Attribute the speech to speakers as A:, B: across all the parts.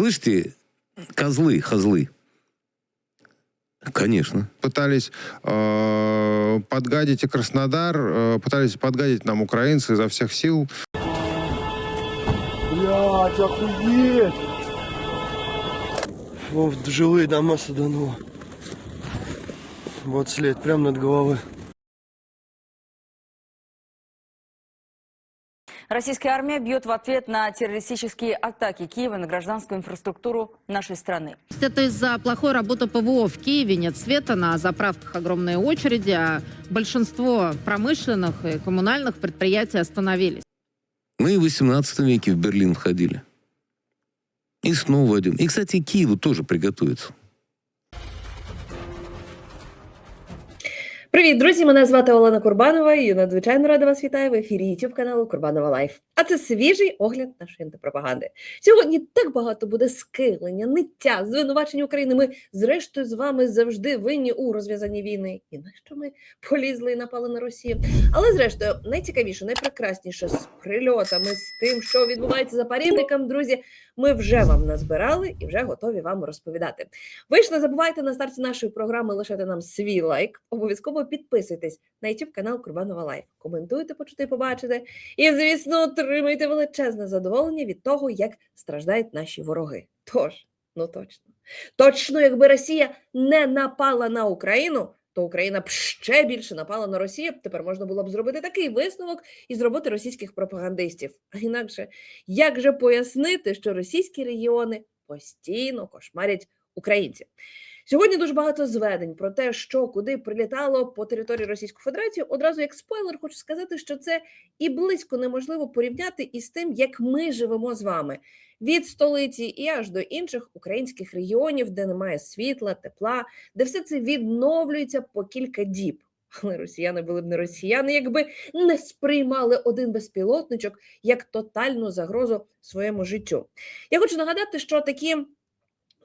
A: Слышите, козлы, козлы. Конечно.
B: пытались э, подгадить и Краснодар, э, пытались подгадить нам украинцы изо всех сил.
C: Блять, охуеть! Вот жилые дома садануло. Вот след, прям над головой.
D: Российская армия бьет в ответ на террористические атаки Киева на гражданскую инфраструктуру нашей страны.
E: Это из-за плохой работы ПВО в Киеве нет света, на заправках огромные очереди, а большинство промышленных и коммунальных предприятий остановились.
A: Мы в 18 веке в Берлин входили. И снова один. И, кстати, Киеву тоже приготовиться.
F: Привіт, друзі! Мене звати Олена Курбанова і надзвичайно рада вас вітаю в ефірі YouTube каналу Курбанова Лайф. А це свіжий огляд нашої антипропаганди. Сьогодні так багато буде скилення, ниття, звинувачень України. Ми, зрештою, з вами завжди винні у розв'язанні війни. І на що ми полізли і напали на Росію? Але зрештою, найцікавіше, найпрекрасніше з прильотами, з тим, що відбувається за парібриком, друзі, ми вже вам назбирали і вже готові вам розповідати. Ви ж не забувайте на старті нашої програми лишати нам свій лайк. Обов'язково підписуйтесь на YouTube канал Курбанова Лайф. Коментуйте, почути, побачите. І, звісно, отримайте величезне задоволення від того, як страждають наші вороги. Тож, ну точно. Точно, якби Росія не напала на Україну, то Україна б ще більше напала на Росію. Тепер можна було б зробити такий висновок і зробити російських пропагандистів. А інакше, як же пояснити, що російські регіони постійно кошмарять українців? Сьогодні дуже багато зведень про те, що куди прилітало по території Російської Федерації. Одразу як спойлер, хочу сказати, що це і близько неможливо порівняти із тим, як ми живемо з вами від столиці і аж до інших українських регіонів, де немає світла, тепла, де все це відновлюється по кілька діб. Але росіяни були б не росіяни, якби не сприймали один безпілотничок як тотальну загрозу своєму життю. Я хочу нагадати, що такі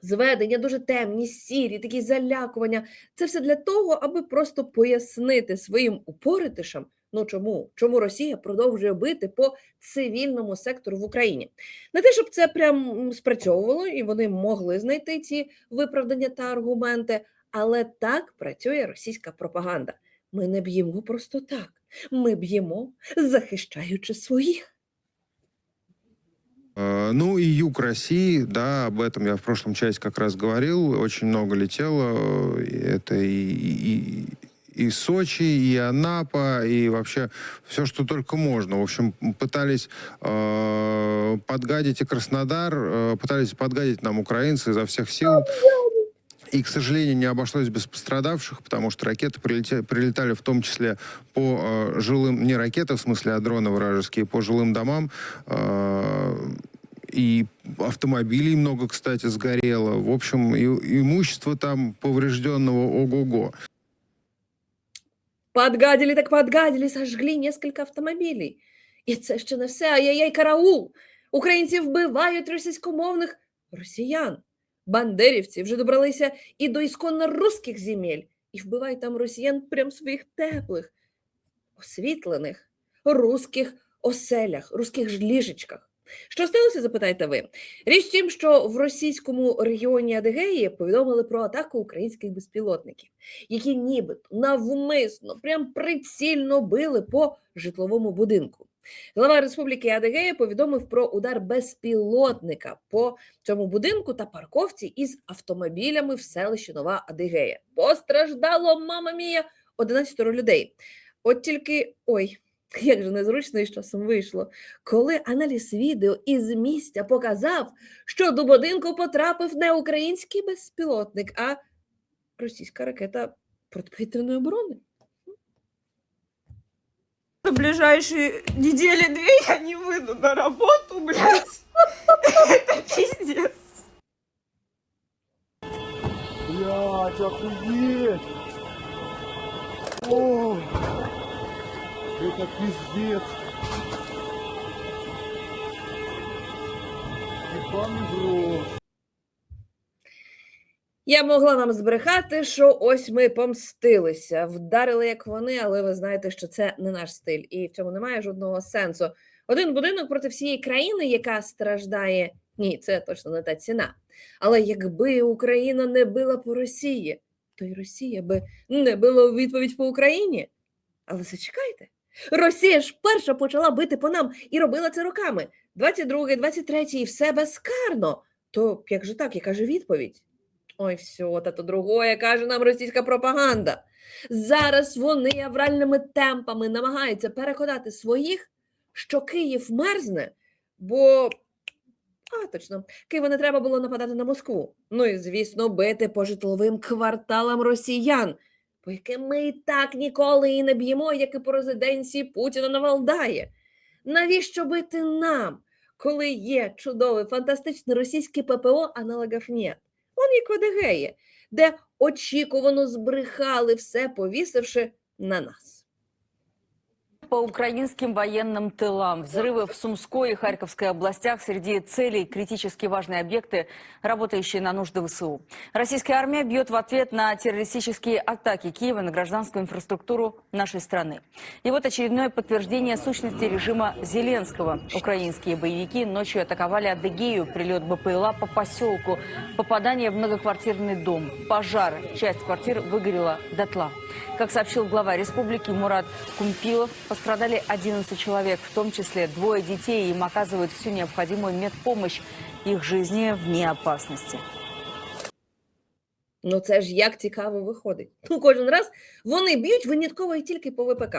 F: зведення дуже темні, сірі, такі залякування. Це все для того, аби просто пояснити своїм упоритишам, ну чому, чому Росія продовжує бити по цивільному сектору в Україні. Не те, щоб це прям спрацьовувало, і вони могли знайти ці виправдання та аргументи, але так працює російська пропаганда. Ми не б'ємо просто так. Ми б'ємо, захищаючи своїх.
B: Э, ну и юг России, да, об этом я в прошлом части как раз говорил, очень много летело. э, Это и, и, и Сочи, и Анапа, и вообще все, что только можно. В общем, пытались э, подгадить и Краснодар, э, пытались подгадить нам украинцы изо всех сил. И, к сожалению, не обошлось без пострадавших, потому что ракеты прилетя- прилетали в том числе по э, жилым, не ракеты, в смысле, а дроны вражеские, по жилым домам. Э, и автомобилей много, кстати, сгорело. В общем, и- имущество там поврежденного ого-го.
F: Подгадили так подгадили, сожгли несколько автомобілів. І це ще не все. Ай-яй-яй, караул! Українці вбивають російськомовних росіян. Бандерівці вже добралися і до ісконно русських земель, і вбивають там росіян прям своїх теплих, освітлених русських оселях, русських ж ліжечках. Що сталося, запитаєте ви? Річ тім, що в російському регіоні Адигеї повідомили про атаку українських безпілотників які нібито навмисно, прям прицільно били по житловому будинку. Глава Республіки Адегея повідомив про удар безпілотника по цьому будинку та парковці із автомобілями в селищі Нова Адигея. Постраждало, мама мія, 11 людей. От тільки ой. Як же незручно і часом вийшло, коли аналіз відео із місця показав, що до будинку потрапив не український безпілотник, а російська ракета протиповітряної оборони.
G: В ближайшие недели две я не выйду на работу, блядь. Это пиздец.
C: Блять, охуеть! О, это пиздец! Ебаный в!
F: Я могла нам збрехати, що ось ми помстилися, вдарили як вони, але ви знаєте, що це не наш стиль, і в цьому немає жодного сенсу. Один будинок проти всієї країни, яка страждає Ні, це точно не та ціна. Але якби Україна не била по Росії, то й Росія би не била у відповідь по Україні. Але зачекайте. Росія ж перша почала бити по нам і робила це роками. 22, 23 і все безкарно. То як же так, яка ж відповідь? Ой, все, та то другое, каже нам російська пропаганда. Зараз вони авральними темпами намагаються переконати своїх, що Київ мерзне, бо. А, точно, Києву не треба було нападати на Москву. Ну і, звісно, бити по житловим кварталам росіян, по яким ми і так ніколи і не б'ємо, як і по резиденції Путіна на Валдаї. Навіщо бити нам, коли є чудове, фантастичне російське ППО, аналогів нет? Вон як в Адегеї, де очікувано збрехали все, повісивши на нас.
D: По украинским военным тылам. Взрывы в Сумской и Харьковской областях. Среди целей критически важные объекты, работающие на нужды ВСУ. Российская армия бьет в ответ на террористические атаки Киева на гражданскую инфраструктуру нашей страны. И вот очередное подтверждение сущности режима Зеленского. Украинские боевики ночью атаковали Адыгею, прилет БПЛА по поселку, попадание в многоквартирный дом, пожар. Часть квартир выгорела дотла. Как сообщил глава республики Мурат Кумпилов, пострадали 11 человек, в том числе двое детей. Им оказывают всю необходимую медпомощь. Их жизни вне опасности.
F: Ну це ж як цікаво виходить. Ну, кожен раз вони б'ють винятково і тільки по ВПК.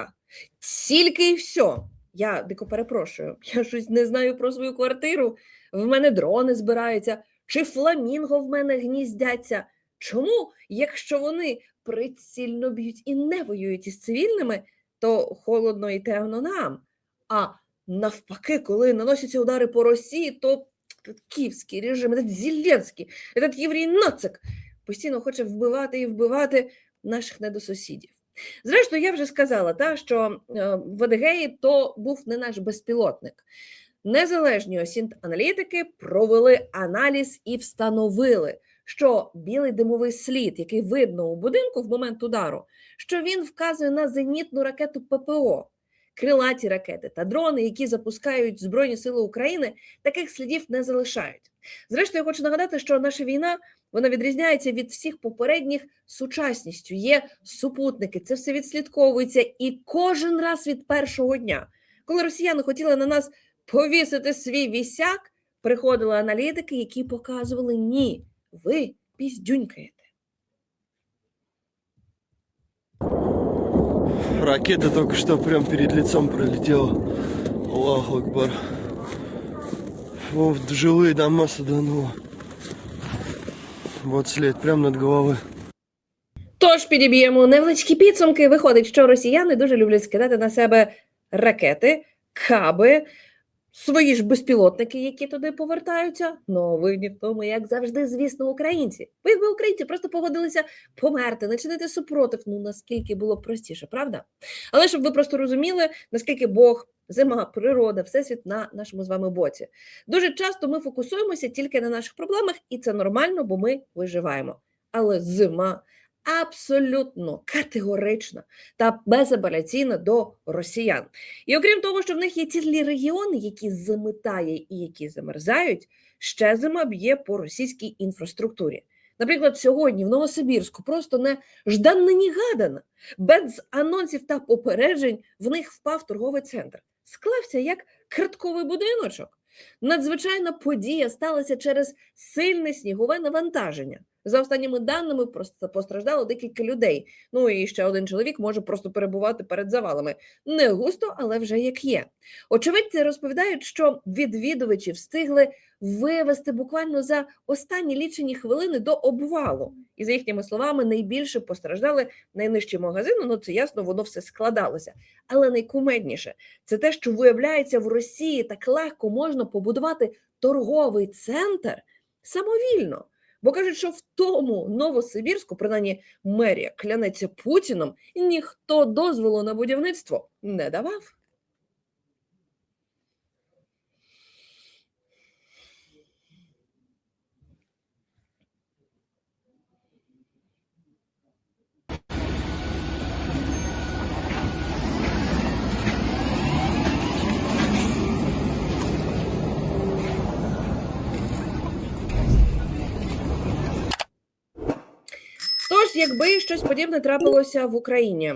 F: Тільки і все. Я дико перепрошую. Я щось не знаю про свою квартиру. В мене дрони збираються, чи фламінго в мене гніздяться. Чому, якщо вони прицільно б'ють і не воюють із цивільними, то холодно і темно нам. А навпаки, коли наносяться удари по Росії, то этот київський режим, этот Зеленський, этот єврей нацик постійно хоче вбивати і вбивати наших недосусідів. Зрештою, я вже сказала, та, що е, в Адегеї то був не наш безпілотник. Незалежні осінт-аналітики провели аналіз і встановили, що білий димовий слід, який видно у будинку в момент удару, що він вказує на зенітну ракету ППО. Крилаті ракети та дрони, які запускають Збройні Сили України, таких слідів не залишають. Зрештою, я хочу нагадати, що наша війна вона відрізняється від всіх попередніх сучасністю. Є супутники, це все відслідковується, і кожен раз від першого дня, коли росіяни хотіли на нас повісити свій вісяк, приходили аналітики, які показували ні, ви піздюнькаєте.
C: Ракета только что прям перед лицом пролетела. Аллаху Акбар. Вот жилые дома садануло. Вот след прям над головой.
F: Тож підіб'ємо невеличкі підсумки. Виходить, що росіяни дуже люблять скидати на себе ракети, каби, свої ж безпілотники, які туди повертаються. Ну, винні в тому, як завжди, звісно, українці. Бо якби українці просто погодилися померти, не чинити супротив, ну наскільки було б простіше, правда? Але щоб ви просто розуміли, наскільки Бог, зима, природа, всесвіт на нашому з вами боці. Дуже часто ми фокусуємося тільки на наших проблемах, і це нормально, бо ми виживаємо. Але зима абсолютно категорична та безапеляційна до росіян. І окрім того, що в них є цілі регіони, які заметає і які замерзають, ще зима б'є по російській інфраструктурі. Наприклад, сьогодні в Новосибірську просто не жданна ні гадана. Без анонсів та попереджень в них впав торговий центр. Склався як картковий будиночок. Надзвичайна подія сталася через сильне снігове навантаження. За останніми даними, постраждало декілька людей. Ну і ще один чоловік може просто перебувати перед завалами. Не густо, але вже як є. Очевидці розповідають, що відвідувачі встигли вивести буквально за останні лічені хвилини до обвалу. І за їхніми словами, найбільше постраждали найнижчі магазини. Ну це ясно, воно все складалося. Але найкумедніше це те, що виявляється в Росії так легко можна побудувати торговий центр самовільно. Бо кажуть, що в тому Новосибірську, принаймні мерія клянеться Путіном, ніхто дозволу на будівництво не давав. Якби щось подібне трапилося в Україні,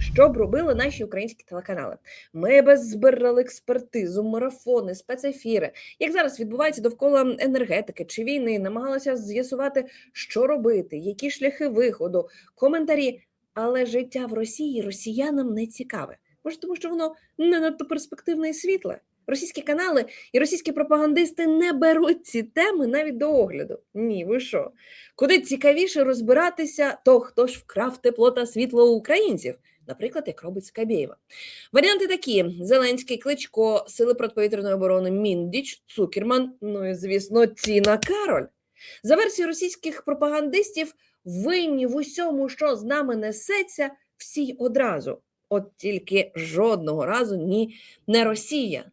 F: що б робили наші українські телеканали? Ми би збирали експертизу, марафони, спецефіри. Як зараз відбувається довкола енергетики чи війни, намагалися з'ясувати, що робити, які шляхи виходу, коментарі. Але життя в Росії росіянам не цікаве. Може, тому що воно не надто перспективне і світле. Російські канали і російські пропагандисти не беруть ці теми навіть до огляду. Ні, ви що? Куди цікавіше розбиратися, то хто ж вкрав тепло та світло українців, наприклад, як робить Скабєєва. Варіанти такі: Зеленський, Кличко, Сили протиповітряної оборони, Міндіч, Цукерман, ну і звісно, Тіна Кароль. За версією російських пропагандистів, винні в усьому, що з нами несеться, всі одразу. От тільки жодного разу ні, не Росія.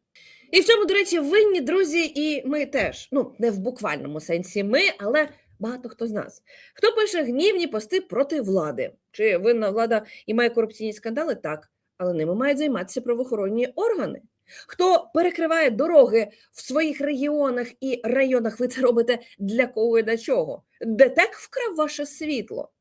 F: І в цьому, до речі, винні друзі, і ми теж. Ну, не в буквальному сенсі ми, але багато хто з нас. Хто пише гнівні пости проти влади? Чи винна влада і має корупційні скандали? Так, але ними мають займатися правоохоронні органи. Хто перекриває дороги в своїх регіонах і районах, ви це робите для кого і для чого? ДТЕК вкрав ваше світло.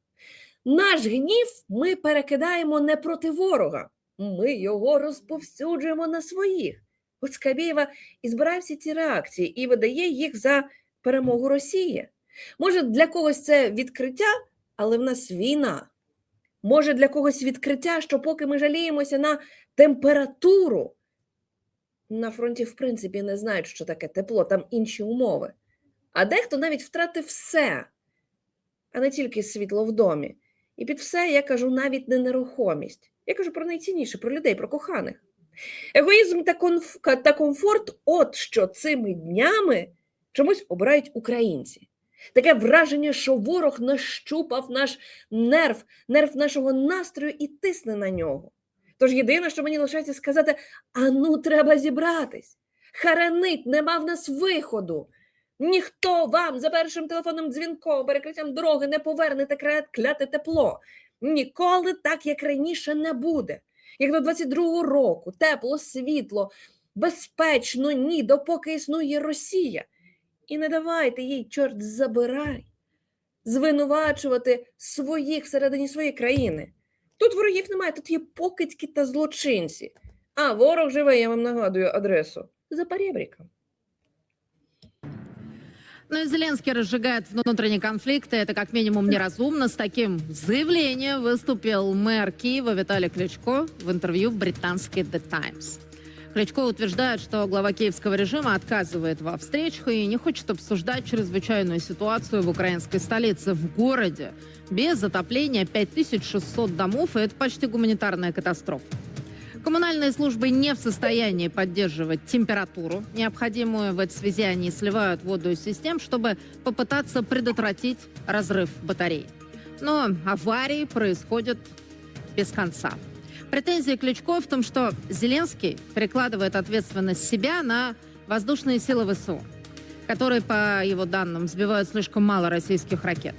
F: Наш гнів ми перекидаємо не проти ворога, ми його розповсюджуємо на своїх. От Скабєєва і збирає всі ці реакції і видає їх за перемогу Росії. Може, для когось це відкриття, але в нас війна. Може, для когось відкриття, що поки ми жаліємося на температуру, на фронті, в принципі, не знають, що таке тепло, там інші умови. А дехто навіть втратив все, а не тільки світло в домі. І під все я кажу навіть не нерухомість. Я кажу про найцінніше, про людей, про коханих. Егоїзм та, конф... та комфорт, от що цими днями чомусь обирають українці. Таке враження, що ворог нащупав наш нерв, нерв нашого настрою і тисне на нього. Тож єдине, що мені лишається сказати: а ну, треба зібратись. Харанить, нема в нас виходу. Ніхто вам за першим телефонним дзвінком, перекриттям дороги не поверне те кляте тепло. Ніколи так, як раніше, не буде. Як до 22-го року, тепло, світло, безпечно, ні, допоки існує Росія. І не давайте їй, чорт забирай, звинувачувати своїх всередині своєї країни. Тут ворогів немає, тут є покидьки та злочинці. А ворог живе, я вам нагадую адресу за перебріком.
E: Ну и Зеленский разжигает внутренние конфликты. Это как минимум неразумно. С таким заявлением выступил мэр Киева Виталий Кличко в интервью британской The Times. Кличко утверждает, что глава киевского режима отказывает во встречах и не хочет обсуждать чрезвычайную ситуацию в украинской столице, в городе. Без затопления 5600 домов, и это почти гуманитарная катастрофа. Коммунальные службы не в состоянии поддерживать температуру, необходимую в этой связи они сливают воду из систем, чтобы попытаться предотвратить разрыв батарей. Но аварии происходят без конца. Претензии Ключко в том, что Зеленский перекладывает ответственность себя на воздушные силы ВСУ, которые, по его данным, сбивают слишком мало российских ракет.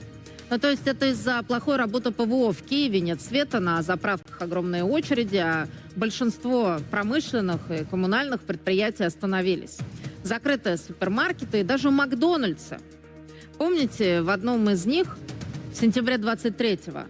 E: Ну, то есть это из-за плохой работы ПВО в Киеве нет света, на заправках огромные очереди, а большинство промышленных и коммунальных предприятий остановились. Закрыты супермаркеты и даже Макдональдсы. Помните, в одном из них в сентябре 23-го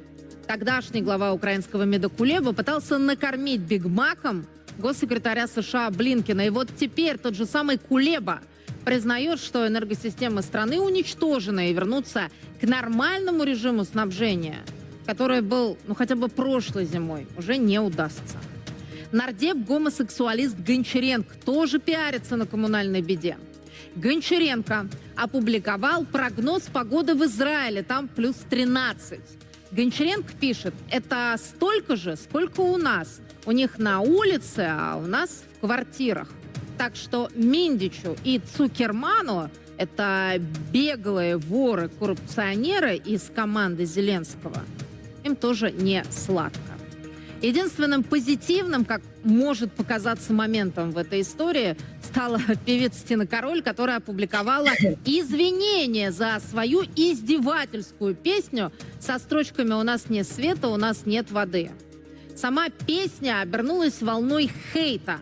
E: тогдашний глава украинского МИДа Кулеба пытался накормить Биг Маком госсекретаря США Блинкина. И вот теперь тот же самый Кулеба признает, что энергосистемы страны уничтожены и вернуться к нормальному режиму снабжения, который был, ну, хотя бы прошлой зимой, уже не удастся. Нардеп-гомосексуалист Гончаренко тоже пиарится на коммунальной беде. Гончаренко опубликовал прогноз погоды в Израиле, там плюс 13. Гончаренко пишет, это столько же, сколько у нас. У них на улице, а у нас в квартирах. Так что Миндичу и Цукерману это беглые воры, коррупционеры из команды Зеленского. Им тоже не сладко. Единственным позитивным, как может показаться моментом в этой истории, стала певица Тина Король, которая опубликовала извинения за свою издевательскую песню со строчками «У нас нет света, у нас нет воды». Сама песня обернулась волной хейта.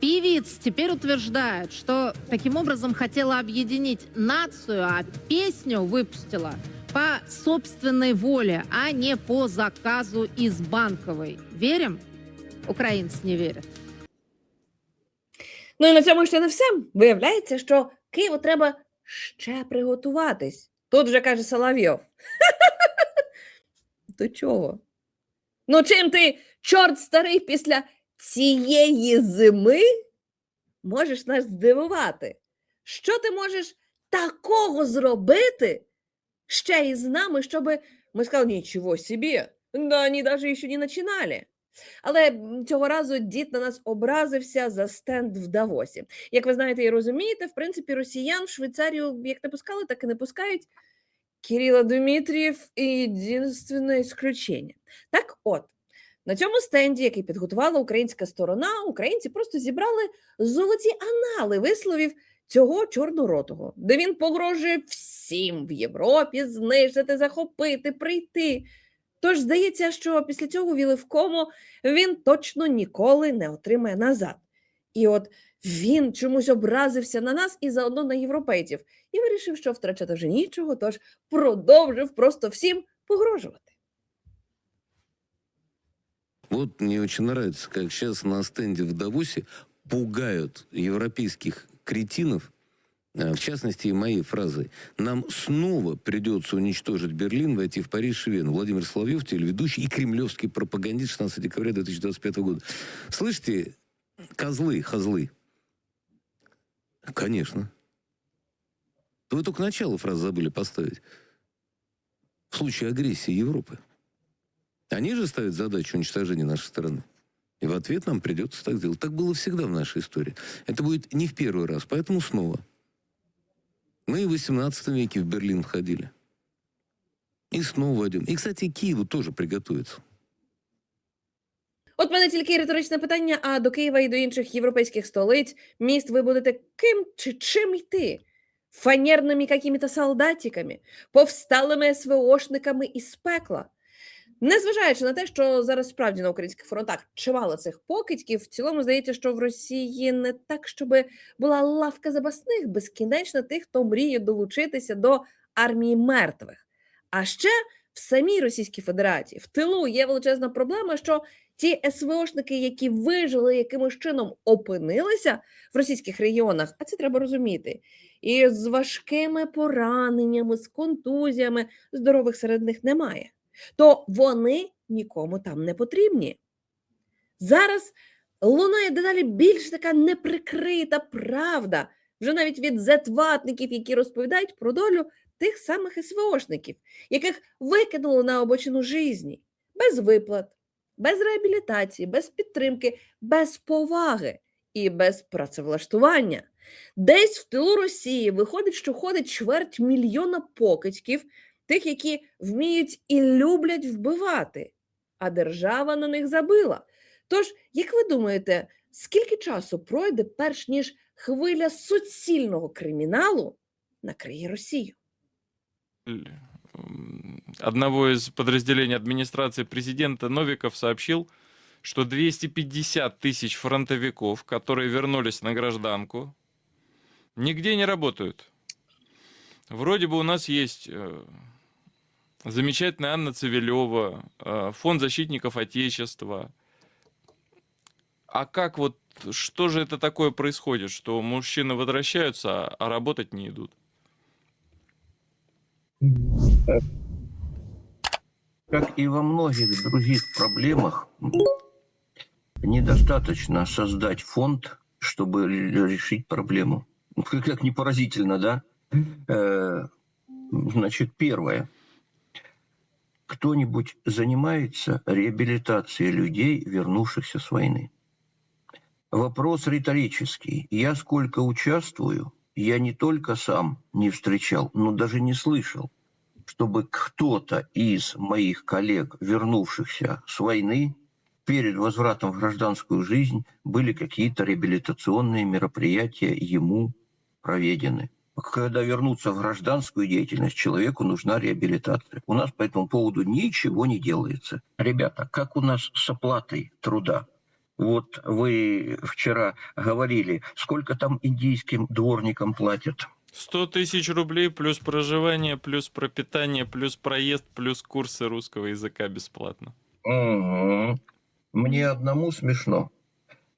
E: Певица теперь утверждает, что таким образом хотела объединить нацию, а песню выпустила по собственной воле, а не по заказу из банковой. Верим? Украинцы не верят.
F: Ну і на цьому ще не все. Виявляється, що Києву треба ще приготуватись. Тут вже каже Соловйов. До чого? Ну, чим ти, чорт старий, після цієї зими можеш нас здивувати? Що ти можеш такого зробити ще із нами, щоб ми сказали, нічого собі, да вони навіть ще не починали. Але цього разу дід на нас образився за стенд в Давосі. Як ви знаєте і розумієте, в принципі, росіян в Швейцарію як не пускали, так і не пускають. Кирило Дмитрієв і єдине ісключення. Так от, на цьому стенді, який підготувала українська сторона, українці просто зібрали золоті анали висловів цього чорноротого, де він погрожує всім в Європі знищити, захопити, прийти. Тож здається, що після цього віливкому він точно ніколи не отримає назад. І от він чомусь образився на нас і заодно на європейців, і вирішив, що втрачати вже нічого, тож продовжив просто всім погрожувати.
A: Вот мне очень нравится, как сейчас на стенде в Давосе пугают европейских кретинов, э, в частности, и моей фразой. Нам снова придется уничтожить Берлин, войти в Париж и Вену. Владимир Соловьев, телеведущий и кремлевский пропагандист 16 декабря 2025 года. Слышите, козлы, козлы. Конечно. Вы только начало фразы забыли поставить. В случае агрессии Европы. Они же ставят задачу уничтожения нашей страны. И в ответ нам придется так сделать. Так было всегда в нашей истории. Это будет не в первый раз, поэтому снова. Мы и в 18 веке в Берлин входили. И снова войдем. И, кстати, Киеву тоже приготовиться.
F: От в мене тільки риторичне питання: а до Києва і до інших європейських столиць міст ви будете ким чи чим йти? Фанерними какими-то солдатиками, повсталими СВОшниками із пекла. Незважаючи на те, що зараз справді на українських фронтах чимало цих покидьків, в цілому здається, що в Росії не так, щоб була лавка запасних безкінечно тих, хто мріє долучитися до армії мертвих. А ще в самій Російській Федерації в тилу є величезна проблема, що ті СВОшники, які вижили, якимось чином опинилися в російських регіонах, а це треба розуміти, і з важкими пораненнями, з контузіями, здорових серед них немає, то вони нікому там не потрібні. Зараз лунає дедалі більш така неприкрита правда, вже навіть від зетватників, які розповідають про долю тих самих СВОшників, яких викинули на обочину житті, без виплат, без реабілітації, без підтримки, без поваги і без працевлаштування. Десь в тилу Росії виходить, що ходить чверть мільйона покидьків, тих, які вміють і люблять вбивати, а держава на них забила. Тож, як ви думаєте, скільки часу пройде, перш ніж хвиля суцільного криміналу накриє Росію?
H: одного из подразделений администрации президента Новиков сообщил, что 250 тысяч фронтовиков, которые вернулись на гражданку, нигде не работают. Вроде бы у нас есть э, замечательная Анна Цивилева, э, фонд защитников Отечества. А как вот, что же это такое происходит, что мужчины возвращаются, а- а работать не идут?
I: Как и во многих других проблемах, недостаточно создать фонд, чтобы решить проблему. Ну, Как, как не поразительно, да? Э, Значит, первое. Кто-нибудь занимается реабилитацией людей, вернувшихся с войны? Вопрос риторический. Я сколько участвую, я не только сам не встречал, но даже не слышал, чтобы кто-то из моих коллег, вернувшихся с войны, перед возвратом в гражданскую жизнь были какие-то реабилитационные мероприятия ему проведены. Когда вернуться в гражданскую деятельность, человеку нужна реабилитация. У нас по этому поводу ничего не делается. Ребята, как у нас с оплатой труда? Вот вы вчера говорили, сколько там индийским дворникам платят.
H: 100 тысяч рублей плюс проживание, плюс пропитание, плюс проезд, плюс курсы русского языка бесплатно.
I: Мгм. Мне одному смешно.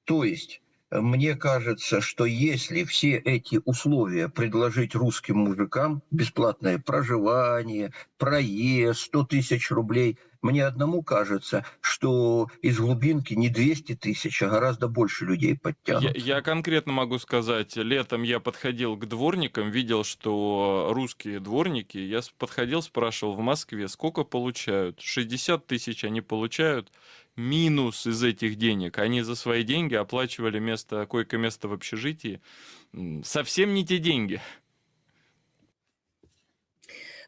I: То есть, мне кажется, что если все эти условия предложить русским мужикам, бесплатное проживание, проезд, 100 тысяч рублей, мне одному кажется, что из глубинки не 200 тысяч, а гораздо больше людей
H: Я,
I: подтянут.
H: я конкретно могу сказать, летом я подходил к дворникам, видел, что русские дворники, я подходил, спрашивал в Москве, сколько получают? 60 тысяч они получают, минус из этих денег. Они за свои деньги оплачивали место, койко-место в общежитии. Совсем не те деньги.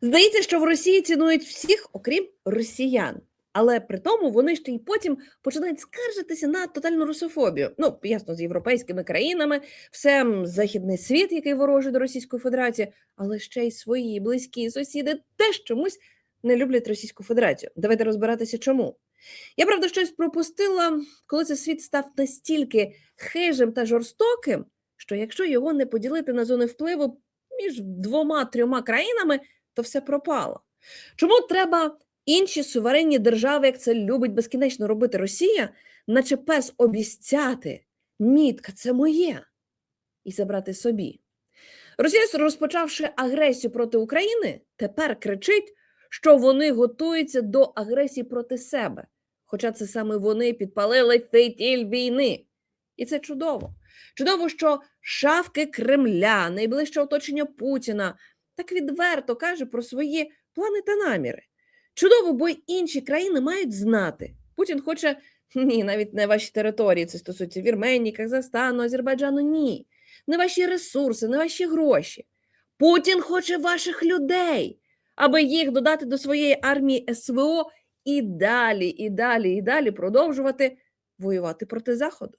F: Здається, що в Росії цінують всіх, окрім росіян. Але при тому вони ще й потім починають скаржитися на тотальну русофобію. Ну, ясно, з європейськими країнами, все західний світ, який ворожий до Російської Федерації, але ще й свої близькі сусіди теж чомусь не люблять Російську Федерацію. Давайте розбиратися, чому. Я правда щось пропустила, коли цей світ став настільки хижим та жорстоким, що якщо його не поділити на зони впливу між двома-трьома країнами, то все пропало. Чому треба інші суверенні держави, як це любить безкінечно робити Росія, наче пес обіцяти, мітка, це моє, і забрати собі? Росія, розпочавши агресію проти України, тепер кричить, що вони готуються до агресії проти себе. Хоча це саме вони підпалили фейтіль війни. І це чудово. Чудово, що шавки Кремля, найближче оточення Путіна, так відверто каже про свої плани та наміри. Чудово, бо й інші країни мають знати. Путін хоче ні, навіть не ваші території, це стосується Вірменії, Казахстану, Азербайджану. Ні. Не ваші ресурси, не ваші гроші. Путін хоче ваших людей, аби їх додати до своєї армії СВО і далі, і далі, і далі продовжувати воювати проти Заходу.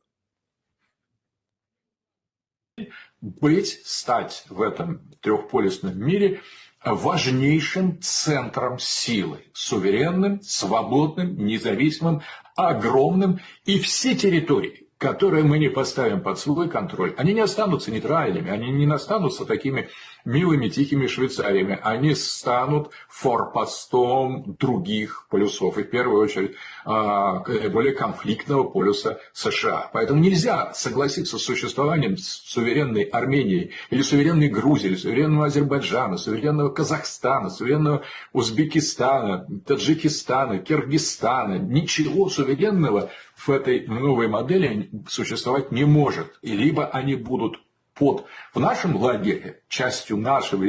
J: Быть, стать в этом трехполюсном мире важнейшим центром силы, суверенным, свободным, независимым, огромным, и все территории, которые мы не поставим под свой контроль, они не останутся нейтральными, они не останутся такими милыми, тихими Швейцариями, они станут форпостом других полюсов, и в первую очередь а, к- более конфликтного полюса США. Поэтому нельзя согласиться с существованием суверенной Армении, или суверенной Грузии, или суверенного Азербайджана, суверенного Казахстана, суверенного Узбекистана, Таджикистана, Киргизстана. Ничего суверенного в этой новой модели существовать не может. И либо они будут под, в нашем лагере, частью нашего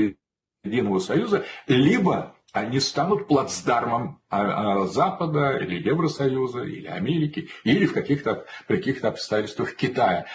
J: единого союза, либо они станут плацдармом а, а, Запада или Евросоюза, или Америки, или в каких-то, при каких-то обстоятельствах Китая.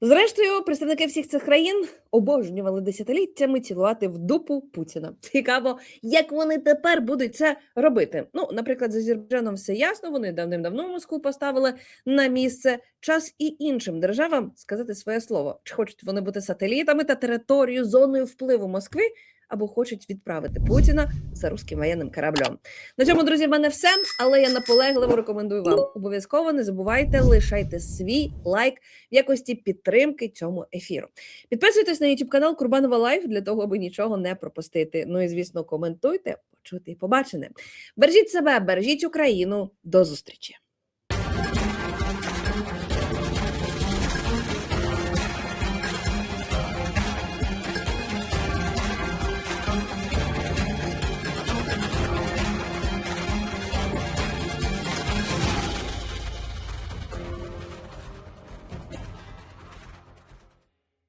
F: Зрештою, представники всіх цих країн обожнювали десятиліттями цілувати в дупу Путіна. Цікаво, як вони тепер будуть це робити. Ну, наприклад, з Азербайджаном все ясно. Вони давним-давно Москву поставили на місце. Час і іншим державам сказати своє слово. Чи хочуть вони бути сателітами та територією зоною впливу Москви, або хочуть відправити Путіна за руським воєнним кораблем. На цьому, друзі, в мене все. Але я наполегливо рекомендую вам. Обов'язково не забувайте лишайте свій лайк в якості підтримки цьому ефіру. Підписуйтесь на YouTube канал Курбанова Лайф для того, аби нічого не пропустити. Ну і звісно, коментуйте, почути і побачене. Бережіть себе, бережіть Україну. До зустрічі!